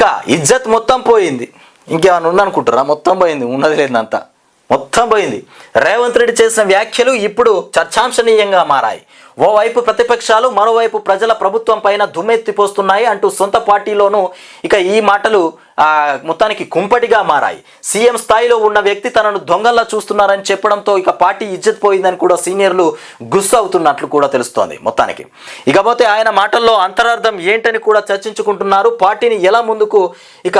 ఇక ఇజ్జత్ మొత్తం పోయింది. ఇంకేమైనా ఉందనుకుంటారా? మొత్తం పోయింది. ఉన్నది లేదంతా మొత్తం పోయింది. రేవంత్ రెడ్డి చేసిన వ్యాఖ్యలు ఇప్పుడు చర్చాంశనీయంగా మారాయి. ఓవైపు ప్రతిపక్షాలు మరోవైపు ప్రజల ప్రభుత్వం పైన దుమ్మెత్తిపోస్తున్నాయి అంటూ సొంత పార్టీలోనూ ఇక ఈ మాటలు మొత్తానికి కుంపటిగా మారాయి. సీఎం స్థాయిలో ఉన్న వ్యక్తి తనను దొంగల్లా చూస్తున్నారని చెప్పడంతో ఇక పార్టీ ఇజ్జత్ పోయిందని కూడా సీనియర్లు గుస్సు అవుతున్నట్లు కూడా తెలుస్తోంది మొత్తానికి. ఇకపోతే ఆయన మాటల్లో అంతరార్థం ఏంటని కూడా చర్చించుకుంటున్నారు. పార్టీని ఎలా ముందుకు ఇక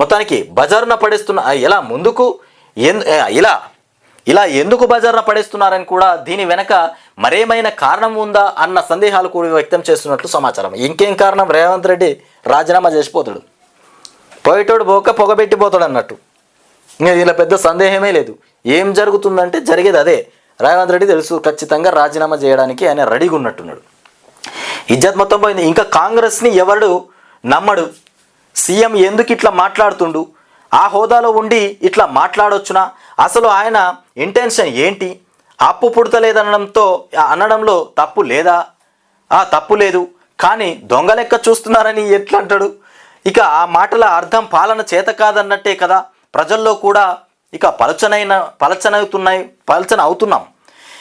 మొత్తానికి బజారున పడేస్తున్న ఎలా ముందుకు ఇలా ఇలా ఎందుకు బజార్న పడేస్తున్నారని కూడా దీని వెనక మరేమైనా కారణం ఉందా అన్న సందేహాలు కూడా వ్యక్తం చేస్తున్నట్లు సమాచారం. ఇంకేం కారణం? రేవంత్ రెడ్డి రాజీనామా చేసిపోతాడు. పోయేటోడు పోక పొగబెట్టిపోతాడు అన్నట్టు ఇంకా ఇలా పెద్ద సందేహమే లేదు. ఏం జరుగుతుందంటే జరిగేది అదే. రేవంత్ రెడ్డి తెలుసు ఖచ్చితంగా రాజీనామా చేయడానికి ఆయన రెడీగా ఉన్నట్టున్నాడు ఇజ్జత్ మొత్తం పోయింది. ఇంకా కాంగ్రెస్ని ఎవడు నమ్మడు? సీఎం ఎందుకు ఇట్లా మాట్లాడుతుండు? ఆ హోదాలో ఉండి ఇట్లా మాట్లాడొచ్చునా? అసలు ఆయన ఇంటెన్షన్ ఏంటి? అప్పు పుడతలేదనడంతో అనడంలో తప్పు లేదా? ఆ తప్పు లేదు. కానీ దొంగ లెక్క చూస్తున్నారని ఎట్లా అంటాడు ఇక ఆ మాటల అర్థం పాలన చేత కాదన్నట్టే కదా. ప్రజల్లో కూడా ఇక పలచనైన పలచనవుతున్నాయి పలచన అవుతున్నాం.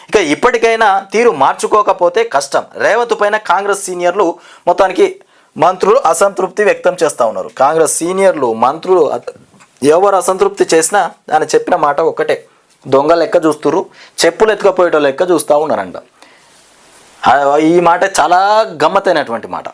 ఇక ఇప్పటికైనా తీరు మార్చుకోకపోతే కష్టం. రేవంత్ పైన కాంగ్రెస్ సీనియర్లు మొత్తానికి మంత్రులు అసంతృప్తి వ్యక్తం చేస్తూ ఉన్నారు. కాంగ్రెస్ సీనియర్లు మంత్రులు ఎవరు అసంతృప్తి చేసినా ఆయన చెప్పిన మాట ఒక్కటే. దొంగ లెక్క చూస్తురు చెప్పులు ఎత్తుకపోయేటో లెక్క చూస్తూ ఉన్నారంట. ఈ మాట చాలా గమ్మతైనటువంటి మాట.